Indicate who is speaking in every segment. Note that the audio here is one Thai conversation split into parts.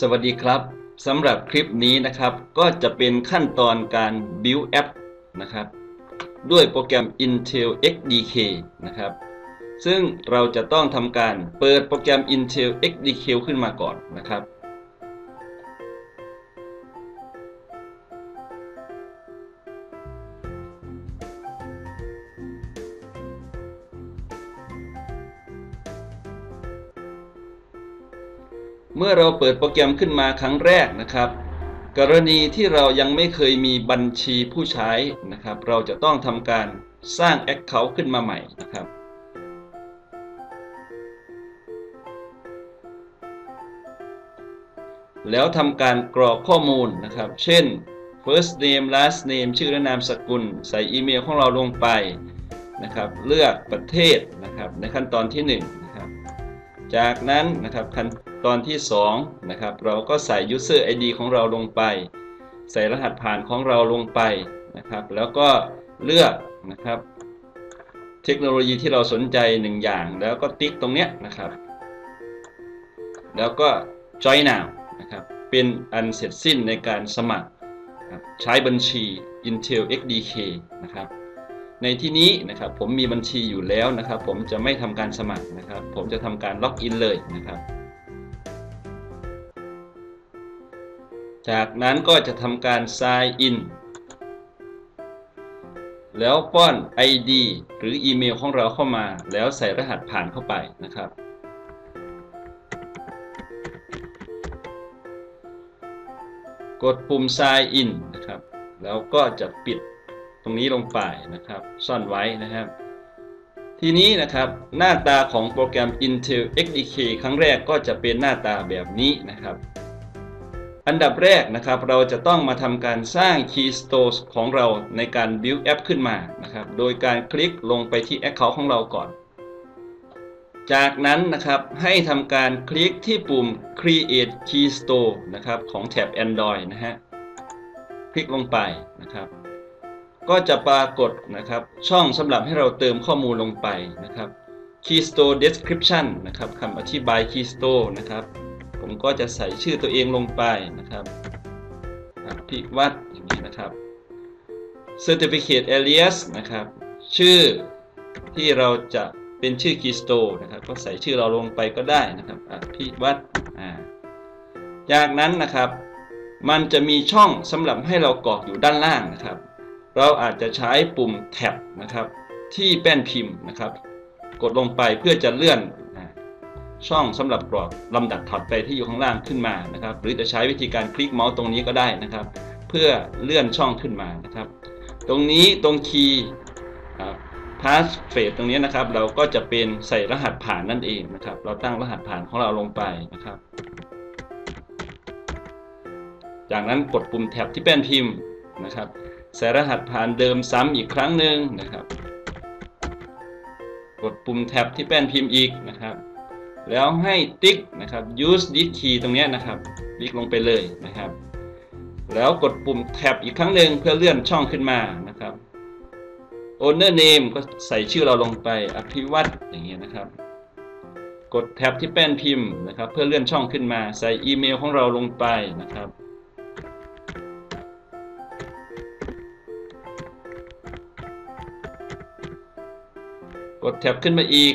Speaker 1: สวัสดีครับสำหรับคลิปนี้นะครับ ก็จะเป็นขั้นตอนการ build app นะครับ ด้วยโปรแกรม Intel XDK นะครับ ซึ่งเราจะต้องทำการเปิดโปรแกรม Intel XDK ขึ้นมาก่อนนะครับ เมื่อเราเปิดโปรแกรมขึ้นมาครั้งแรกนะครับ กรณีที่เรายังไม่เคยมีบัญชีผู้ใช้นะครับ เราจะต้องทำการสร้าง Account ขึ้นมาใหม่นะครับแล้วทำการกรอกข้อมูลนะครับ เช่น first name last name ชื่อและนามสกุล ใส่อีเมลของเราลงไปนะครับ เลือกประเทศนะครับในขั้นตอนที่1นะครับ จากนั้นนะครับขั้น ตอนที่2นะครับเราก็ใส่ user ID ของเราลงไป ใส่รหัสผ่านของเราลงไปนะครับ แล้วก็เลือกนะครับเทคโนโลยีที่เราสนใจหนึ่งอย่าง แล้วก็ติ๊กตรงเนี้ยนะครับ แล้วก็ join now นะครับเป็นอันเสร็จสิ้นในการสมัครใช้บัญชี Intel XDK นะครับในที่นี้นะครับผมมีบัญชีอยู่แล้วนะครับ ผมจะไม่ทำการสมัครนะครับ ผมจะทำการล็อกอินเลยนะครับ จากนั้นก็จะทำการ sign in แล้วป้อน ID หรืออีเมลของเราเข้ามา แล้วใส่รหัสผ่านเข้าไปนะครับ กดปุ่ม sign in นะครับ แล้วก็จะปิดตรงนี้ลงไปนะครับ ซ่อนไว้นะครับ ทีนี้นะครับหน้าตาของโปรแกรม Intel XDK ครั้งแรกก็จะเป็นหน้าตาแบบนี้นะครับ อันดับแรกนะครับเราจะต้องมาทำการสร้าง Keystores ของเราในการ build app ขึ้นมานะครับโดยการคลิกลงไปที่ Account ของเราก่อน จากนั้นนะครับให้ทำการคลิกที่ปุ่ม create keystore นะครับของแถบ Android นะฮะคลิกลงไปนะครับก็จะปรากฏนะครับช่องสำหรับให้เราเติมข้อมูลลงไปนะครับ keystore description นะครับคำอธิบาย keystore นะครับ ผมก็จะใส่ชื่อตัวเองลงไปนะครับพิวัตรอย่างนี้นะครับ certificate alias นะครับ ชื่อที่เราจะเป็นชื่อ keystore นะครับ ก็ใส่ชื่อเราลงไปก็ได้นะครับพิวัตรจากนั้นนะครับ มันจะมีช่องสำหรับให้เรากรอกอยู่ด้านล่างนะครับ เราอาจจะใช้ปุ่มแท็บนะครับ ที่แป้นพิมพ์นะครับ กดลงไปเพื่อจะเลื่อน ช่องสำหรับกรอกลำดับถัดไปที่อยู่ข้างล่างขึ้นมานะครับ หรือจะใช้วิธีการคลิกเมาส์ตรงนี้ก็ได้นะครับ เพื่อเลื่อนช่องขึ้นมานะครับ ตรงนี้ตรงคีย์พาสเฟสตรงนี้นะครับ เราก็จะเป็นใส่รหัสผ่านนั่นเองนะครับ เราตั้งรหัสผ่านของเราลงไปนะครับ จากนั้นกดปุ่มแท็บที่แป้นพิมพ์นะครับ ใส่รหัสผ่านเดิมซ้ำอีกครั้งหนึ่งนะครับ กดปุ่มแท็บที่แป้นพิมพ์อีกนะครับ แล้วให้ติ๊กนะครับ use this key ตรงนี้นะครับคลิกลงไปเลยนะครับ แล้วกดปุ่มแท็บอีกครั้งหนึ่งเพื่อเลื่อนช่องขึ้นมานะครับ owner name ก็ใส่ชื่อเราลงไปอภิวัตอย่างเงี้ยนะครับ กดแท็บที่แป้นพิมพ์นะครับ เพื่อเลื่อนช่องขึ้นมา ใส่อีเมลของเราลงไปนะครับกดแท็บขึ้นมาอีก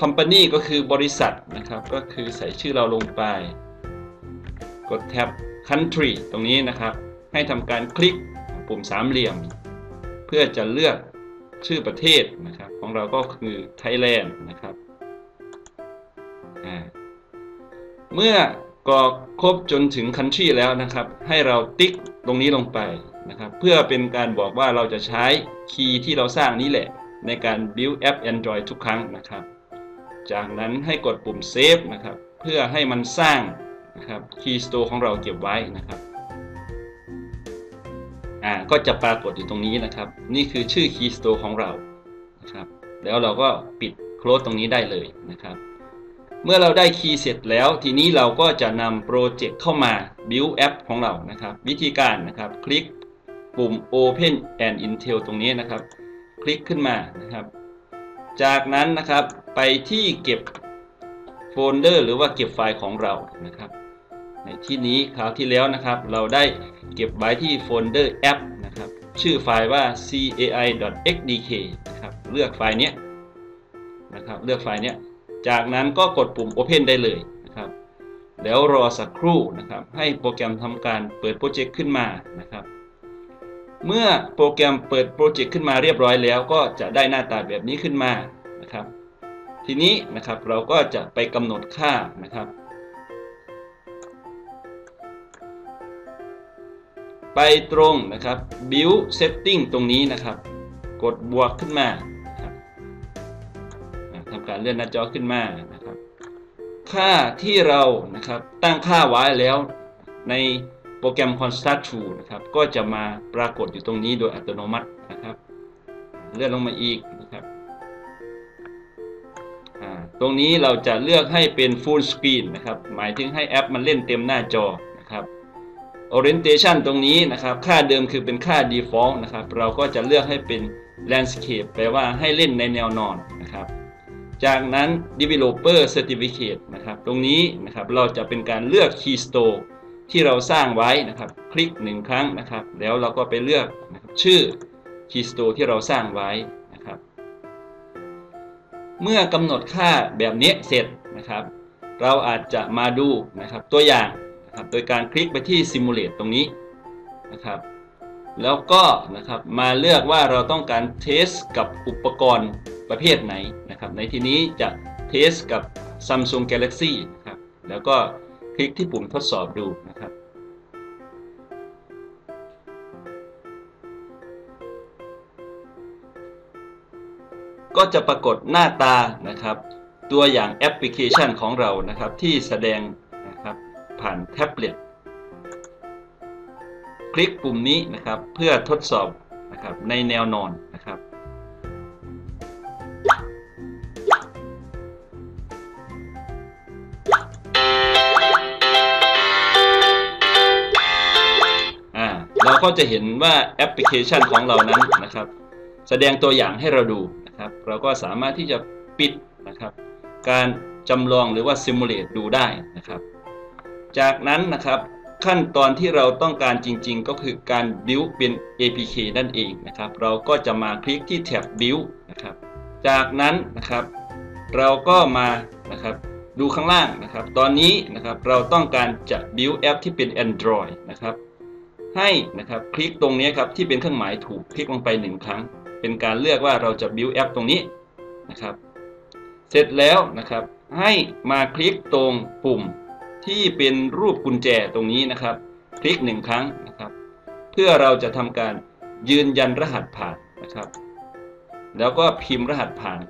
Speaker 1: Company ก็คือบริษัทนะครับ ก็คือใส่ชื่อเราลงไป กดแท็บ Country ตรงนี้นะครับ ให้ทำการคลิกปุ่มสามเหลี่ยม เพื่อจะเลือกชื่อประเทศนะครับ ของเราก็คือ Thailand นะครับ เมื่อกรอกครบจนถึง Country แล้วนะครับ ให้เราติ๊กตรงนี้ลงไปนะครับ เพื่อเป็นการบอกว่าเราจะใช้คีย์ที่เราสร้างนี้แหละ ในการ build app Android ทุกครั้งนะครับ จากนั้นให้กดปุ่ม Save นะครับ เพื่อให้มันสร้างนะครับ Keystore ของเราเก็บไว้นะครับอ่าก็จะปรากฏอยู่ตรงนี้นะครับ นี่คือชื่อ Keystore ของเรานะครับ แล้วเราก็ปิด close ตรงนี้ได้เลยนะครับ เมื่อเราได้คีย์เสร็จแล้ว ทีนี้เราก็จะนำโปรเจกต์เข้ามา build app ของเรานะครับ วิธีการนะครับ คลิกปุ่ม Open and Intel ตรงนี้นะครับ คลิกขึ้นมานะครับ จากนั้นนะครับ ไปที่เก็บโฟลเดอร์ หรือว่าเก็บไฟล์ของเรานะครับ ในที่นี้คราวที่แล้วนะครับ เราได้เก็บไว้ที่โฟลเดอร์แอปนะครับ ชื่อไฟล์ว่า cai.xdk นะครับ เลือกไฟล์นี้นะครับ เลือกไฟล์นี้จากนั้นก็กดปุ่ม Open ได้เลยนะครับ แล้วรอสักครู่นะครับ ให้โปรแกรมทำการเปิดโปรเจกต์ขึ้นมานะครับเมื่อโปรแกรมเปิดโปรเจกต์ขึ้นมาเรียบร้อยแล้ว ก็จะได้หน้าตาแบบนี้ขึ้นมานะครับ ทีนี้นะครับเราก็จะไปกำหนดค่านะครับ ไปตรงนะครับ build setting ตรงนี้นะครับ กดบวกขึ้นมาทำการเลื่อนหน้าจอขึ้นมานะครับ ค่าที่เรานะครับตั้งค่าไว้แล้วในโปรแกรม Construct Tool นะครับ ก็จะมาปรากฏอยู่ตรงนี้โดยอัตโนมัตินะครับ เลื่อนลงมาอีก ตรงนี้เราจะเลือกให้เป็น Full Screen นะครับ หมายถึงให้แอปมันเล่นเต็มหน้าจอนะครับ Orientation ตรงนี้นะครับ ค่าเดิมคือเป็นค่า Default นะครับ เราก็จะเลือกให้เป็น Landscape แปลว่าให้เล่นในแนวนอนนะครับ จากนั้น Developer Certificate นะครับ ตรงนี้นะครับเราจะเป็นการเลือก Keystore ที่เราสร้างไว้นะครับ คลิกหนึ่งครั้งนะครับ แล้วเราก็ไปเลือกชื่อ Keystore ที่เราสร้างไว้ เมื่อกำหนดค่าแบบนี้เสร็จนะครับ เราอาจจะมาดูนะครับตัวอย่างนะครับโดยการคลิกไปที่ Simulate ตรงนี้นะครับ แล้วก็นะครับมาเลือกว่าเราต้องการเทสกับอุปกรณ์ประเภทไหนนะครับ ในที่นี้จะเทสกับ Samsung Galaxy นะครับ แล้วก็คลิกที่ปุ่มทดสอบดูนะครับ ก็จะปรากฏหน้าตานะครับ ตัวอย่างแอปพลิเคชันของเรานะครับ ที่แสดงนะครับผ่านแท็บเล็ตคลิกปุ่มนี้นะครับเพื่อทดสอบนะครับในแนวนอนนะครับเราก็จะเห็นว่าแอปพลิเคชันของเรานั้นนะครับ แสดงตัวอย่างให้เราดู นะครับ เราก็สามารถที่จะปิดนะครับ การจำลองหรือว่าซิมูเลตดูได้นะครับ จากนั้นนะครับขั้นตอนที่เราต้องการจริง ๆ ก็คือการ build เป็น APK นั่นเองนะครับ เราก็จะมาคลิกที่แท็บ build นะครับ จากนั้นนะครับ เราก็มานะครับดูข้างล่างนะครับ ตอนนี้นะครับเราต้องการจะ build แอปที่เป็น Android นะครับ ให้นะครับคลิกตรงนี้ครับที่เป็นเครื่องหมายถูกคลิกลงไปหนึ่งครั้ง เป็นการเลือกว่าเราจะ build แอปตรงนี้นะครับ เสร็จแล้วนะครับ ให้มาคลิกตรงปุ่มที่เป็นรูปกุญแจตรงนี้นะครับ คลิกหนึ่งครั้งนะครับ เพื่อเราจะทำการยืนยันรหัสผ่านนะครับ แล้วก็พิมพ์รหัสผ่าน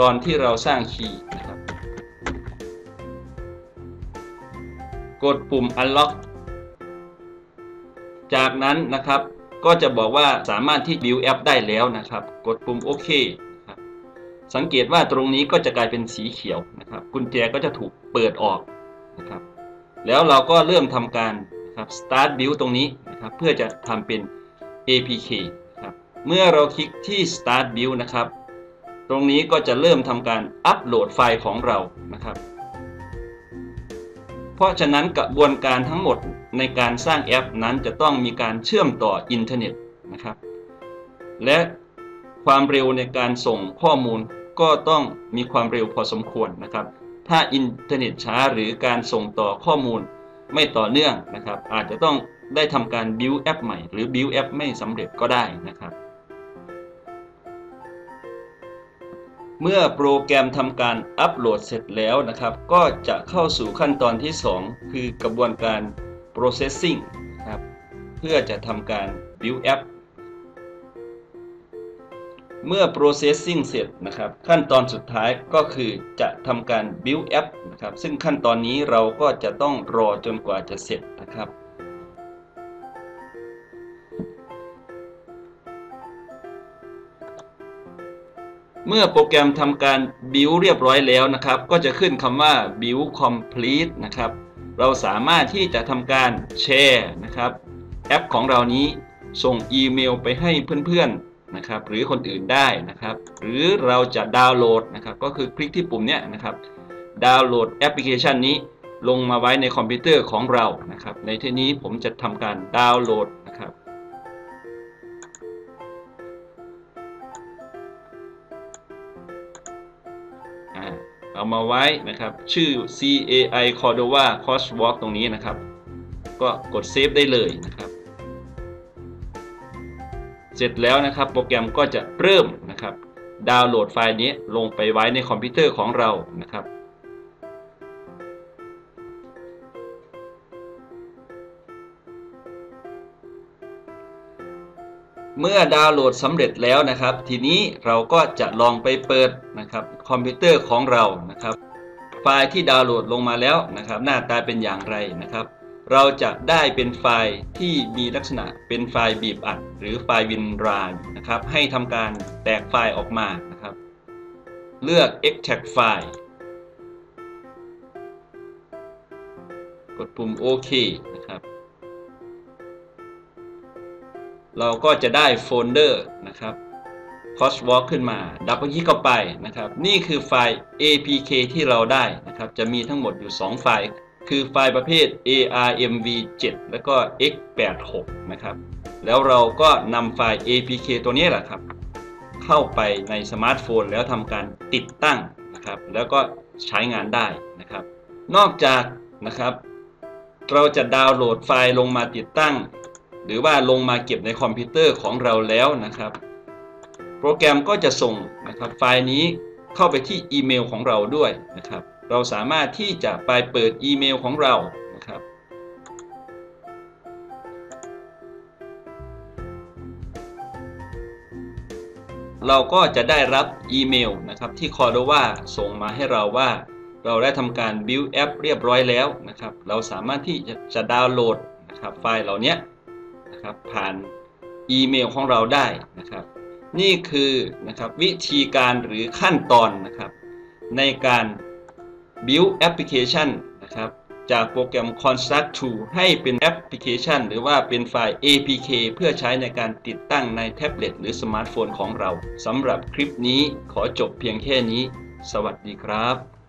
Speaker 1: ตอนที่เราสร้างคีย์นะครับ กดปุ่ม unlock จากนั้นนะครับ ก็จะบอกว่าสามารถที่ build app ได้แล้วนะครับ กดปุ่มโอเคสังเกตว่าตรงนี้ก็จะกลายเป็นสีเขียวนะครับกุญแจก็จะถูกเปิดออกนะครับแล้วเราก็เริ่มทำการครับ start build ตรงนี้นะครับเพื่อจะทำเป็น apk ครับเมื่อเราคลิกที่ start build นะครับ ตรงนี้ก็จะเริ่มทำการอัปโหลดไฟล์ของเรานะครับ เพราะฉะนั้นกระบวนการทั้งหมด ในการสร้างแอปนั้นจะต้องมีการเชื่อมต่ออินเทอร์เน็ตนะครับ และความเร็วในการส่งข้อมูลก็ต้องมีความเร็วพอสมควรนะครับ ถ้าอินเทอร์เน็ตช้าหรือการส่งต่อข้อมูลไม่ต่อเนื่องนะครับ อาจจะต้องได้ทำการ build แอปใหม่หรือ build แอปไม่สำเร็จก็ได้นะครับ เมื่อโปรแกรมทำการอัปโหลดเสร็จแล้วนะครับ ก็จะเข้าสู่ขั้นตอนที่ 2 คือกระบวนการ processing ครับเพื่อจะทำการ build app เมื่อ processing เสร็จนะครับ ขั้นตอนสุดท้ายก็คือจะทำการ build app นะครับ ซึ่งขั้นตอนนี้เราก็จะต้องรอจนกว่าจะเสร็จนะครับ เมื่อโปรแกรมทำการ build เรียบร้อยแล้วนะครับ ก็จะขึ้นคำว่า build complete นะครับ เราสามารถที่จะทำการแชร์นะครับแอปของเรานี้ส่งอีเมลไปให้เพื่อนๆนะครับหรือคนอื่นได้นะครับ หรือเราจะดาวน์โหลดนะครับก็คือคลิกที่ปุ่มนี้นะครับดาวน์โหลดแอปพลิเคชันนี้ลงมาไว้ในคอมพิวเตอร์ของเรานะครับ ในที่นี้ผมจะทำการดาวน์โหลดนะครับอ่า เอามาไว้นะครับ ชื่อ CAI Cordova Crosswalk ตรงนี้นะครับ ก็กดเซฟได้เลยนะครับ เสร็จแล้วนะครับ โปรแกรมก็จะเริ่มนะครับ ดาวน์โหลดไฟล์นี้ลงไปไว้ในคอมพิวเตอร์ของเรานะครับ เมื่อดาวน์โหลดสำเร็จแล้วนะครับ ทีนี้เราก็จะลองไปเปิดนะครับคอมพิวเตอร์ของเรานะครับ ไฟล์ที่ดาวน์โหลดลงมาแล้วนะครับ หน้าตาเป็นอย่างไรนะครับ เราจะได้เป็นไฟล์ที่มีลักษณะเป็นไฟล์บีบอัด หรือไฟล์วินรายนะครับ ให้ทำการแตกไฟล์ออกมานะครับ เลือก extract file กดปุ่มโอเคนะครับ เราก็จะได้โฟลเดอร์นะครับ Crosswalk ขึ้นมา ดับเบิลคลิกเข้าไปนะครับ นี่คือไฟล์ APK ที่เราได้นะครับ จะมีทั้งหมดอยู่ 2 ไฟล์ คือไฟล์ประเภท ARMV7 แล้วก็ X86 นะครับ แล้วเราก็นำไฟล์ APK ตัวนี้แหละครับ เข้าไปในสมาร์ทโฟน แล้วทำการติดตั้งนะครับ แล้วก็ใช้งานได้นะครับ นอกจากนะครับ เราจะดาวน์โหลดไฟล์ลงมาติดตั้ง หรือว่าลงมาเก็บในคอมพิวเตอร์ของเราแล้วนะครับ โปรแกรมก็จะส่งนะครับไฟล์นี้เข้าไปที่อีเมลของเราด้วยนะครับ เราสามารถที่จะไปเปิดอีเมลของเรานะครับ เราก็จะได้รับอีเมลนะครับที่ Cordova ส่งมาให้เราว่า เราได้ทำการ build app เรียบร้อยแล้วนะครับ เราสามารถที่จะจะดาวน์โหลดนะครับไฟล์เหล่านี้ นะครับผ่านอีเมลของเราได้นะครับ นี่คือนะครับวิธีการหรือขั้นตอนนะครับในการ build application นะครับจากโปรแกรม Construct 2ให้เป็นแอปพลิเคชันหรือว่าเป็นไฟล์ APK เพื่อใช้ในการติดตั้งในแท็บเล็ตหรือสมาร์ทโฟนของเราสำหรับคลิปนี้ขอจบเพียงแค่นี้ สวัสดีครับ